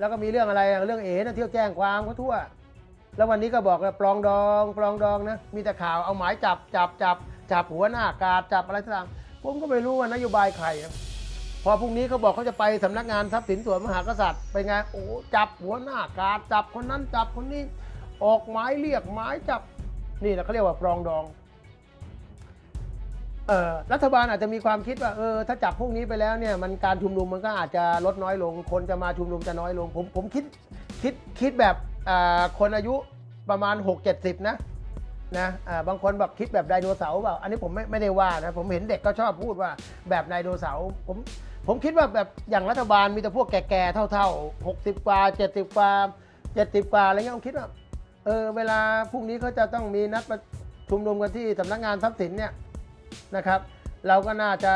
แล้วก็มีเรื่องอะไรเรื่องเอ๋นะเที่ยวแจ้งความเขาทั่ว แล้ววันนี้ก็บอกว่าปลองดองปลองดองนะมีแต่ข่าวเอาหมายจับจับจับจับหัวหน้ากาดจับอะไรต่างผมก็ไม่รู้ว่านโยบายใครนะพอพรุ่งนี้เขาบอกเขาจะไปสำนักงานทรัพย์สินส่วนมหากษัตริย์ไปไงโอ้จับหัวหน้ากาดจับคนนั้นจับคนนี้ ออกหมายเรียกหมายจับนี่แหละเขาเรียกว่าปลองดอง รัฐบาลอาจจะมีความคิดว่าเออถ้าจับพวกนี้ไปแล้วเนี่ยมันการชุมนุมมันก็อาจจะลดน้อยลง คนจะมาชุมนุมจะน้อยลง ผมผมคิดคิดคิดแบบคนอายุประมาณ 6 70 นะนะบางคนแบบคิดแบบไดโนเสาร์เปล่าอันนี้ผมไม่ไม่ได้ว่านะผมเห็นเด็กก็ชอบพูดว่าแบบไดโนเสาร์ผมผมคิดว่าแบบอย่างรัฐบาลมีแต่พวกแก่ๆเท่าๆ 60 กว่า 70 กว่า 70 กว่าอะไรเงี้ยผมคิดว่าเออเวลาพรุ่งนี้เขาจะต้องมีนัดประชุมนุมกันที่สำนักงานทรัพย์สินเนี่ย นะครับ เราก็น่าจะ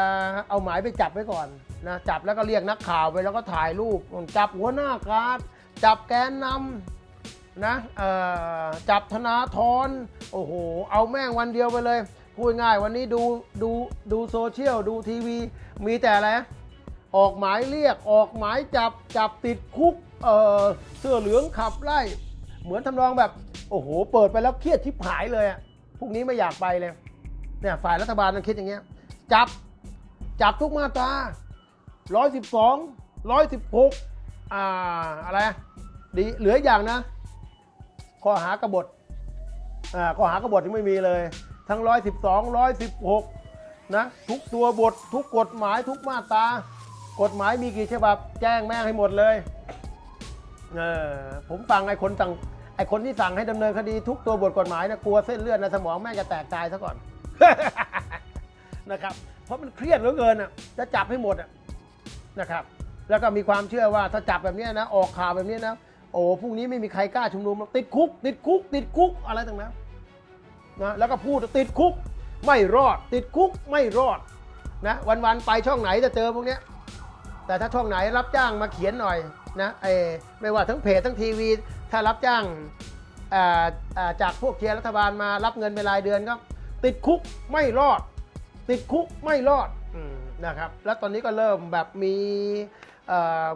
เอาหมายไปจับไว้ก่อนนะจับแล้วก็เรียกนักข่าวไปแล้วก็ถ่ายรูปจับหัวหน้าการจับแกนนำนะจับธนาธรโอ้โห เอาแม่งวันเดียวไปเลยพูดง่ายวันนี้ดูดูดูโซเชียลดูทีวี มีแต่อะไรออกหมายเรียกออกหมายจับจับติดคุกเออเสื้อเหลืองขับไล่ เหมือนทำนองแบบ โอ้โห เปิดไปแล้วเครียดชิบหายเลยอะพรุ่งนี้ไม่อยากไปเลย เนี่ยฝ่ายรัฐบาลมันคิดอย่างเงี้ย จับ จับทุกมาตราร้อยสิบสองร้อยสิบหกอ่าอะไรดีเหลืออย่างนะ ข้อหากบฏอ่าข้อหากบฏที่ไม่มีเลย ทั้งร้อยสิบสองร้อยสิบหกนะทุกตัวบททุกกฎหมายทุกมาตรากฎหมายมีกี่ฉบับแจ้งแม่งให้หมดเลยเออผมฟังไอ้คนสั่งไอ้คนที่สั่งให้ดำเนินคดีทุกตัวบทกฎหมายนะกลัวเส้นเลือดในสมองแม่งจะแตกตายซะก่อน นะครับ เพราะมันเครียดเหลือเกินอะจะจับให้หมดอะนะครับ แล้วก็มีความเชื่อว่าถ้าจับแบบนี้นะออกข่าวแบบนี้นะโอ้พรุ่งนี้ไม่มีใครกล้าชุมนุมติดคุก ติดคุก ติดคุกอะไรต่างๆนะแล้วก็พูดติดคุกไม่รอด ติดคุกไม่รอดนะวันๆไปช่องไหนจะเจอพวกเนี้ยแต่ถ้าช่องไหนรับจ้างมาเขียนหน่อยนะเออไม่ว่าทั้งเพจทั้งทีวี ถ้ารับจ้างจากพวกเชียร์รัฐบาลมารับเงินเป็นรายเดือนก็ ติดคุกไม่รอด ติดคุกไม่รอดอนะครับ แล้วตอนนี้ก็เริ่มแบบมี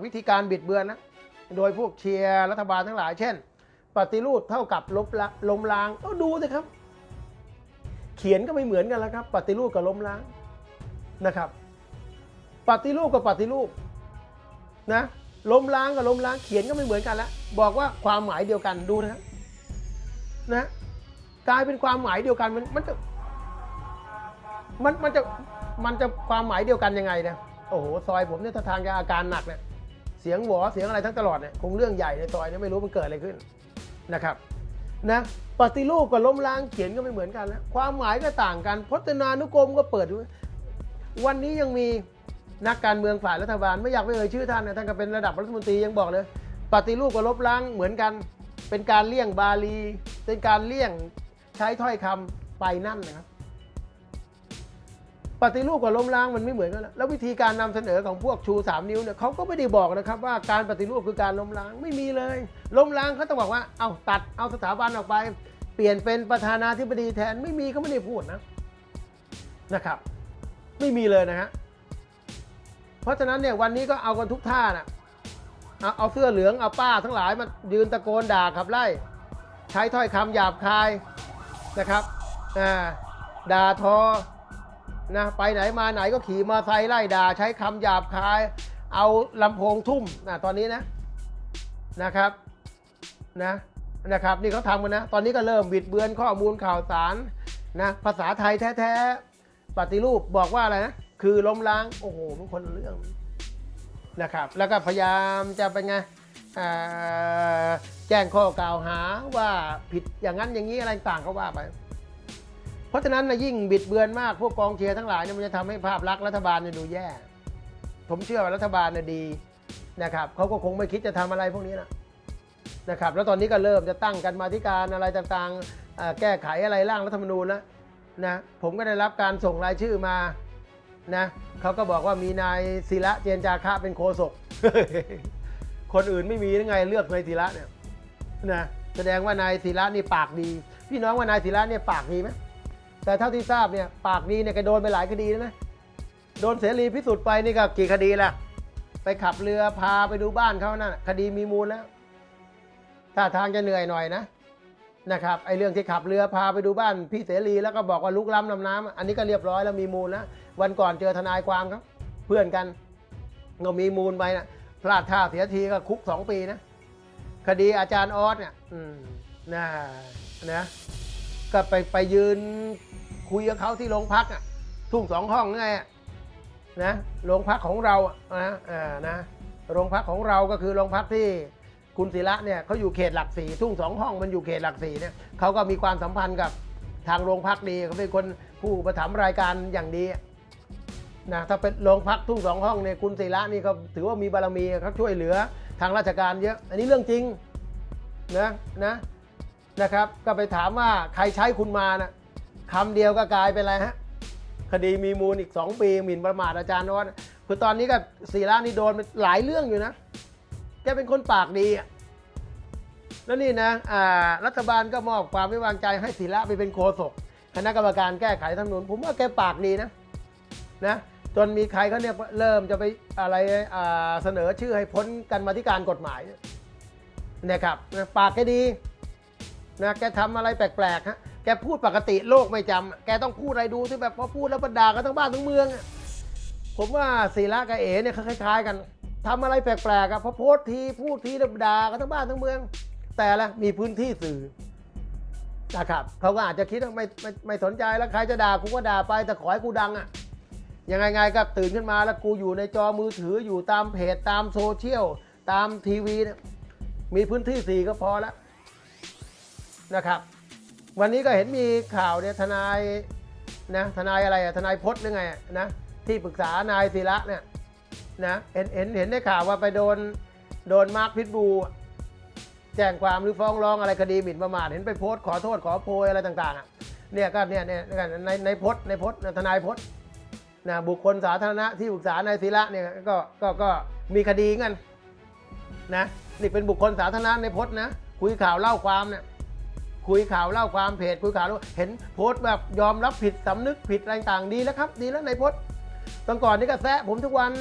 วิธีการบิดเบือนนะ โดยพวกเชียร์รัฐบาลทั้งหลาย เช่น ปฏิรูปเท่ากับล้มละล้มล้างก็ดูสิครับ เขียนก็ไม่เหมือนกันแล้วครับ ปฏิรูปกับล้มล้างนะครับ ปฏิรูปกับปฏิรูปนะล้มล้างกับล้มล้างเขียนก็ไม่เหมือนกันแล้วบอกว่าความหมายเดียวกันดูนะนะกลายเป็นความหมายเดียวกันมันมันจะ มันมันจะมันจะความหมายเดียวกันยังไงนะโอ้โหซอยผมเนี่ยถ้าทางจะอาการหนักเนี่ยเสียงหวอเสียงอะไรทั้งตลอดเนี่ยคงเรื่องใหญ่ในซอยเนี่ยไม่รู้มันเกิดอะไรขึ้นนะครับนะปฏิรูปกับล้มล้างเขียนก็ไม่เหมือนกันแล้วความหมายก็ต่างกันพจนานุกรมก็เปิดดูวันนี้ยังมีนักการเมืองฝ่ายรัฐบาล ไม่อยากไปเอ่ยชื่อท่านนะท่านก็เป็นระดับรัฐมนตรียังบอกเลย ปฏิรูปกับลบล้างเหมือนกัน เป็นการเลี่ยงบาลี เป็นการเลี่ยงใช้ถ้อยคำไปนั่นนะครับ ปฏิรูปกับล้มล้างมันไม่เหมือนกันแล้วแล้ววิธีการนำเสนอของพวกชูสามนิ้วเนี่ยเขาก็ไม่ได้บอกนะครับว่าการปฏิรูปคือการล้มล้างไม่มีเลย ล้มล้างเขาต้องบอกว่าเอาตัดเอาสถาบันออกไป เปลี่ยนเป็นประธานาธิบดีแทนไม่มีเขาไม่ได้พูดนะนะครับ ไม่มีเลยนะฮะเพราะฉะนั้นเนี่ยวันนี้ก็เอากันทุกท่านะเอาเอาเสื้อเหลืองเอาป้าทั้งหลายมายืนตะโกนด่าขับไล่ ใช้ถ้อยคำหยาบคายนะครับอ่าด่าทอ นะไปไหนมาไหนก็ขี่มอไซค์ไล่ด่า ใช้คำหยาบคาย เอาลำโพงทุ่มนะตอนนี้นะนะครับนะนะครับนี่เขาทำกันนะ ตอนนี้ก็เริ่มบิดเบือนข้อมูลข่าวสารนะภาษาไทยแท้ๆปฏิรูปบอกว่าอะไรนะ คือล้มล้าง โอ้โหมันคนเรื่องนะครับ แล้วก็พยายามจะเป็นไงแจ้งข้อกล่าวหาว่าผิดอย่างนั้นอย่างนี้อะไรต่างก็ว่าไป เพราะฉะนั้นนะยิ่งบิดเบือนมากพวกกองเชียร์ทั้งหลายเนี่ยมันจะทำให้ภาพลักษณ์รัฐบาลเนี่ยดูแย่ ผมเชื่อว่ารัฐบาลเนี่ยดีนะครับเขาก็คงไม่คิดจะทำอะไรพวกนี้นะนะครับแล้วตอนนี้ก็เริ่มจะตั้งกันมาธิการอะไรต่างๆอ่าแก้ไขอะไรร่างรัฐธรรมนูญแล้วนะผมก็ได้รับการส่งรายชื่อมานะเขาก็บอกว่ามีนายศิระเจนจาคะเป็นโคศกคนอื่นไม่มีหรือไงเลือกนายศิระเนี่ยนะแสดงว่านายศิระนี่ปากดี พี่น้องว่านายศิระเนี่ยปากดีไหม แต่เท่าที่ทราบเนี่ยปากดีเนี่ยแกโดนไปหลายคดีแล้วนะ โดนเสรีพิสุทธิ์ไปนี่ก็กี่คดีละไปขับเรือพาไปดูบ้านเขานั่นน่ะคดีมีมูลแล้วถ้าทางจะเหนื่อยหน่อยนะนะครับไอเรื่องที่ขับเรือพาไปดูบ้านพี่เสรีแล้วก็บอกว่าลุกล้ำลำน้ำอันนี้ก็เรียบร้อยแล้วมีมูลแล้ววันก่อนเจอทนายความครับ เพื่อนกันก็มีมูลไปนะพลาดท่าเสียทีก็คุกสองปีนะ คดีอาจารย์ออสเนี่ยอืมนะนะ ก็ไปไปยืนคุยกับเขาที่โรงพักอะทุ่งสองห้องไงนะโรงพักของเราอะนะอ่านะโรงพักของเราก็คือโรงพักที่คุณศิระเนี่ยเขาอยู่เขตหลักสี่ทุ่งสองห้องมันอยู่เขตหลักสี่เนี่ยเขาก็มีความสัมพันธ์กับทางโรงพักดีเขาเป็นคนผู้ประถมรายการอย่างดีนะถ้าเป็นโรงพักทุ่งสองห้องเนี่ยคุณศิระนี่ก็ถือว่ามีบารมีเขาช่วยเหลือทางราชการเยอะ อันนี้เรื่องจริงนะนะ นะครับ ก็ไปถามว่าใครใช้คุณมานะคำเดียวก็กลายเป็นอะไรฮะคดีมีมูลอีก 2 ปีหมิ่นประมาทอาจารย์นวัดคือตอนนี้ก็ศิระนี่โดนไปหลายเรื่องอยู่นะแกเป็นคนปากดีอะแล้วนี่นะอ่ารัฐบาลก็มอบความไว้วางใจให้ศิระไปเป็นโฆษกคณะกรรมการแก้ไขรัฐธรรมนูญผมว่าแกปากดีนะนะจนมีใครเขาเนี่ยเริ่มจะไปอะไรเสนอชื่อให้พ้นกันมาธิการกฎหมายเนี่ยนะครับปากแกดี นะแกทำอะไรแปลกๆฮะแกพูดปกติโลกไม่จำอะแกต้องพูดอะไรดูที่แบบพอพูดแล้วบรรดากันทั้งบ้านทั้งเมืองผมว่าศิระกับเอ๋เนี่ยเขาคล้ายๆกันทำอะไรแปลกๆอะพอโพสทีพูดทีแล้วด่ากันทั้งบ้านทั้งเมือง แต่ละมีพื้นที่สื่อนะครับเขาก็อาจจะคิดว่าไม่ไม่ไม่สนใจแล้วใครจะด่ากูก็ด่าไปแต่ขอให้กูดังอะยังไงไงก็ตื่นขึ้นมาแล้วกูอยู่ในจอมือถืออยู่ตามเพจตามโซเชียลตามทีวีเนี่ยมีพื้นที่สื่ก็พอแล้ว นะครับ วันนี้ก็เห็นมีข่าวเนี่ยทนายนะทนายอะไรอะทนายพจน์หรือไงนะที่ปรึกษานายศิระเนี่ยนะเห็นเห็นเห็นได้ข่าวว่าไปโดนโดนมาร์คพิทบูแจ้งความหรือฟ้องร้องอะไรคดีหมิ่นประมาทเห็นไปโพสต์ขอโทษขอโพยอะไรต่างๆอะเนี่ยก็เนี่ยเนี่ยในในพจน์ในพจน์ทนายพจน์นะบุคคลสาธารณะที่ปรึกษานายศิระเนี่ยก็ก็ก็มีคดีกันนะนี่เป็นบุคคลสาธารณะในพจน์นะคุยข่าวเล่าความเนี่ย คุยข่าวเล่าความเพจคุยข่าวเห็นโพสต์แบบยอมรับผิดสำนึกผิดอะไรต่างดีแล้วครับ ดีแล้วในโพสต์ตอนก่อนนี่ก็แซะผมทุกวัน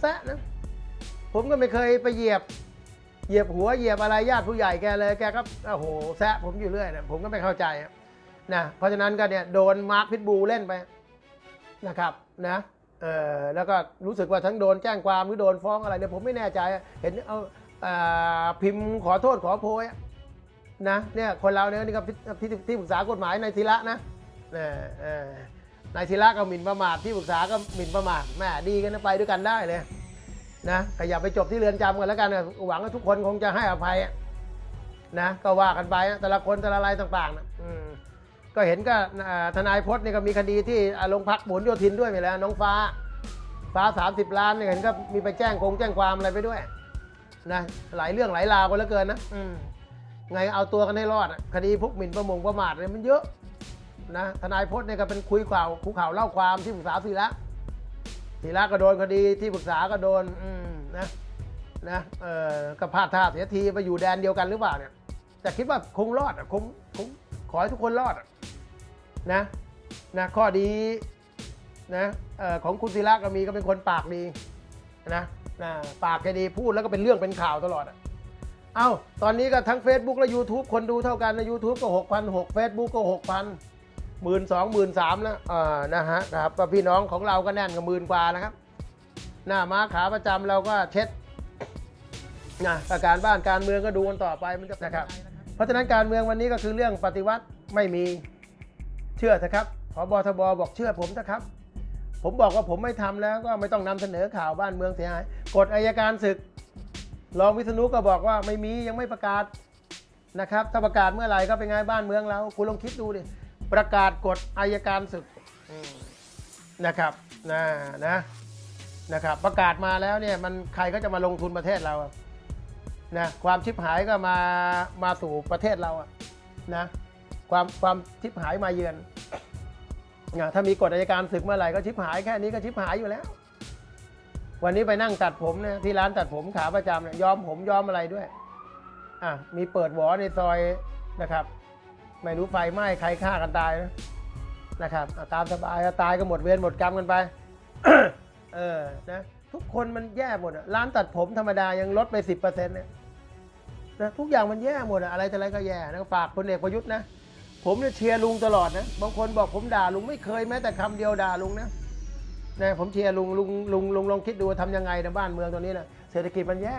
แซะนะผมก็ไม่เคยไปเหยียบ เหยียบหัวเหยียบอะไรญาติผู้ใหญ่แกเลยแกก็โอ้โหแซะผมอยู่เรื่อยนะผมก็ไม่เข้าใจนะเพราะฉะนั้นก็เนี่ยโดนมาร์คพิทบูเล่นไปนะครับนะเออแล้วก็รู้สึกว่าทั้งโดนแจ้งความหรือโดนฟ้องอะไรเนี่ยผมไม่แน่ใจ เห็นเอาพิมพ์ขอโทษขอโพยอะ นะเนี่ยคนเราเนี่ยนี่ก็ที่ที่ปรึกษากฎหมายนายธีระนะเออเออนายธีระก็หมิ่นประมาทที่ปรึกษาก็หมิ่นประมาทแม่ดีกันนะไปด้วยกันได้เลยนะก็อย่าไปจบที่เรือนจำกันแล้วกันหวังว่าทุกคนคงจะให้อภัยนะก็ว่ากันไปแต่ละคนแต่ละรายต่างๆนะอืก็เห็นก็ทนายพจน์นี่ก็มีคดีที่อ่าโรงพักหมุนโยธินด้วยไปแล้วน้องฟ้าฟ้า 30 ล้านเนี่ยเห็นก็มีไปแจ้งคงแจ้งความอะไรไปด้วยนะหลายเรื่องหลายราวกันเหลือเกินนะอื ไงเอาตัวกันให้รอดคดีพวกหมิ่นประมงประมาทอะไรมันเยอะนะทนายพจน์เนี่ยก็เป็นคุยข่าวคุยข่าวเล่าความที่ปรึกษาศิระศิระก็โดนคดีที่ปรึกษาก็โดนอืนะนะเออก็พลาดท่าเสียทีไปอยู่แดนเดียวกันหรือเปล่าเนี่ยแต่คิดว่าคงรอดอะคงคงขอให้ทุกคนรอดนะนะข้อดีนะเออของคุณศิระก็มีก็เป็นคนปากดีนะนะปากแกดีพูดแล้วก็เป็นเรื่องเป็นข่าวตลอดอะ เอ้า ตอนนี้ก็ทั้ง Facebook และ YouTube คนดูเท่ากันนะ YouTube ก็ 6,006 Facebook ก็ 6,000หมื่นสองหมื่นสามแล้วอ่านะฮะนะครับก็พี่น้องของเราก็แน่นกับหมื่นกว่านะครับ หน้าม้าขาประจำเราก็เช็ดนะการบ้านการเมืองก็ดูกันต่อไปมันจะนะครับ เพราะฉะนั้นการเมืองวันนี้ก็คือเรื่องปฏิวัติไม่มีเชื่อเถอะครับพบทบบอกเชื่อผมนะครับ ผมบอกว่าผมไม่ทำแล้วก็ไม่ต้องนำเสนอข่าวบ้านเมืองเสียหายกฎอายการศึก รองวิษณุก็บอกว่าไม่มียังไม่ประกาศนะครับ ถ้าประกาศเมื่อไหร่ก็เป็นไงบ้านเมืองเราคุณลองคิดดูดิประกาศกฎอายการศึกนะครับนะนะนะครับ ประกาศมาแล้วเนี่ยมันใครก็จะมาลงทุนประเทศเราอะนะความชิบหายก็มามาสู่ประเทศเราอะนะความความชิบหายมาเยือนนะถ้ามีกฎอายการศึกเมื่อไหร่ก็ชิบหายแค่นี้ก็ชิบหายอยู่แล้ว วันนี้ไปนั่งตัดผมเนะที่ร้านตัดผมขาประจำเนี่ยย้อมผมย้อมอะไรด้วย อะมีเปิดหวอในซอยนะครับ ไม่รู้ไฟไหม้ใครฆ่ากันตายนะนะครับตามสบายตายก็หมดเวรหมดกรรมกันไป เออนะทุกคนมันแย่หมดร้านตัดผมธรรมดายังลดไปสิบเปอร์เซ็นต์เนี่ยนะทุกอย่างมันแย่หมดอะไรแอะไรก็แย่นะฝากพลเอกประยุทธ์นะผมเนี่ยเชียร์ลุงตลอดนะบางคนบอกผมด่าลุงไม่เคยแม้แต่คำเดียวด่าลุงนะ นะผมเชียร์ลุงลุงลุงลุงลองคิดดูทำยังไงในบ้านเมืองตอนนี้นะเศรษฐกิจมันแย่